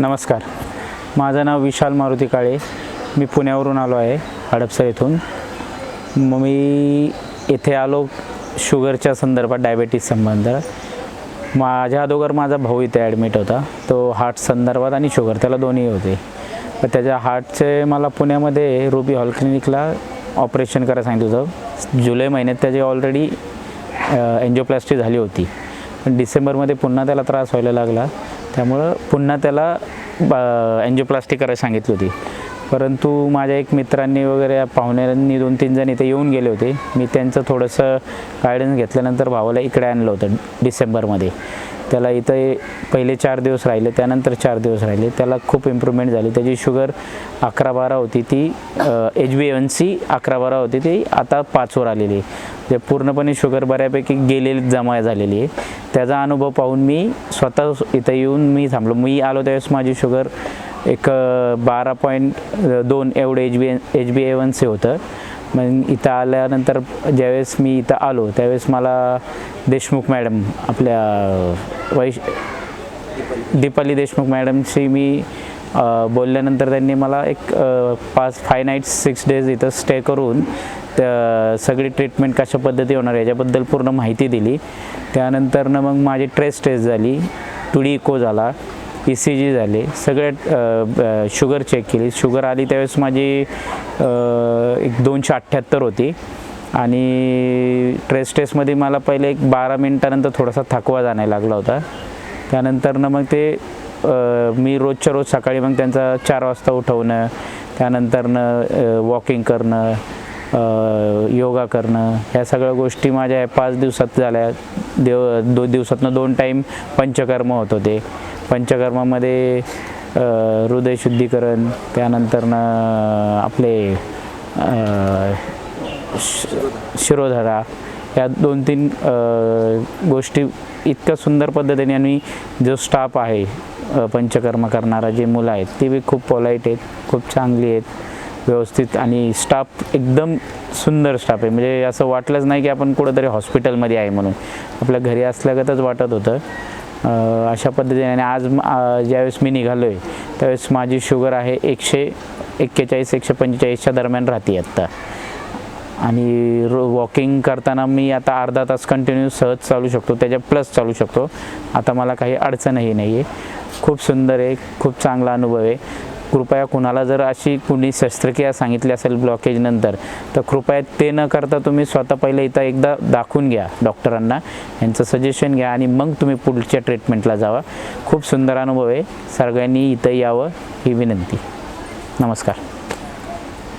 नमस्कार. माझं नाव विशाल मारुती काळे. मी पुण्यावरून आलो आहे हडपसर येथून. मग मी येथे आलो शुगरच्या संदर्भात डायबेटीस संबंध. माझ्या अगोदर माझा भाऊ इथे ॲडमिट होता. तो हार्ट संदर्भात आणि शुगर त्याला दोन्ही होते. तर त्याच्या हार्टचे मला पुण्यामध्ये रुबी हॉल क्लिनिकला ऑपरेशन करायला सांगितलं होतं. जुलै महिन्यात त्याची ऑलरेडी एन्जिओप्लास्टी झाली होती. पण डिसेंबरमध्ये पुन्हा त्याला त्रास व्हायला लागला. त्यामुळं पुन्हा त्याला एन्जिओप्लास्टी करायला सांगितली होती. परंतु माझ्या एक मित्रांनी वगैरे पाहुण्यांनी दोन तीन जण इथे येऊन गेले होते. मी त्यांचं थोडंसं गायडन्स घेतल्यानंतर भावाला इकडे आणलं होतं डिसेंबरमध्ये. त्याला इथं पहिले चार दिवस राहिले त्यानंतर चार दिवस राहिले. त्याला खूप इम्प्रूव्हमेंट झाली. त्याची शुगर अकरा बारा होती ती एच बी एन सी अकरा बारा होती ती आता पाचवर आलेली जे म्हणजे पूर्णपणे शुगर बऱ्यापैकी गेलेली जमा झालेली आहे. त्याचा अनुभव पाहून मी स्वतः इथं येऊन मी थांबलो. मी आलो त्यावेळेस माझी शुगर एक बारा पॉईंट दोन एवढं H B H B A one C होतं. मग इथं आल्यानंतर ज्यावेळेस मी इथं आलो त्यावेळेस मला देशमुख मॅडम आपल्या वैश दीपाली देशमुख मॅडमशी मी बोलल्यानंतर त्यांनी मला एक पाच फाय नाईट्स सिक्स डेज इथं स्टे करून त्या सगळी ट्रीटमेंट कशा पद्धती होणार याच्याबद्दल पूर्ण माहिती दिली. त्यानंतरनं मग माझी ट्रेस टेस्ट झाली टुडी इको झाला ई सी जी झाले सगळे शुगर चेक केली. शुगर आली त्यावेळेस माझी एक दोनशे अठ्ठ्याहत्तर होती. आणि ट्रेस टेस्टमध्ये मला पहिले एक बारा मिनटानंतर थोडासा थकवा जाणायला लागला होता. त्यानंतरनं मग ते मी रोजच्या रोज सकाळी मग त्यांचा चार वाजता उठवणं त्यानंतरनं वॉकिंग करणं योगा करणं ह्या सगळ्या गोष्टी माझ्या पाच दिवसात झाल्या. देव दोन दिवसातनं दोन टाईम पंचकर्म होत होते. पंचकर्मामध्ये हृदयशुद्धीकरण त्यानंतरनं आपले अ, शिरोधरा या दोन तीन गोष्टी इतक्या सुंदर पद्धतीने आणि जो स्टाफ आहे पंचकर्म करणारा जे मुलं आहेत ते बी खूप पोलाईट आहेत खूप चांगली आहेत. व्यवस्थित आणि स्टाफ एकदम सुंदर स्टाफ आहे. म्हणजे असं वाटलंच नाही की आपण कुठंतरी हॉस्पिटलमध्ये आहे म्हणून. आपल्या घरी असल्यागतच वाटत होतं. अशा पद्धतीने आणि आज ज्यावेळेस मी निघालो आहे त्यावेळेस माझी शुगर आहे एकशे एक्केचाळीस एकशे पंचेचाळीसच्या दरम्यान राहते आत्ता. आणि रो वॉकिंग करताना मी आता अर्धा तास कंटिन्यू सहज चालू शकतो त्याच्या प्लस चालू शकतो. आता मला काही अडचणही नाही आहे खूप सुंदर आहे खूप चांगला अनुभव आहे. कृपया कुणाला जर अशी कुणी शस्त्रक्रिया सांगितली असेल ब्लॉकेजनंतर तर कृपया ते न करता तुम्ही स्वतः पहिले इथं एकदा दाखवून घ्या डॉक्टरांना यांचं सजेशन घ्या आणि मग तुम्ही पुढच्या ट्रीटमेंटला जावा. खूप सुंदर अनुभव आहे. सगळ्यांनी इथं यावं ही विनंती. नमस्कार.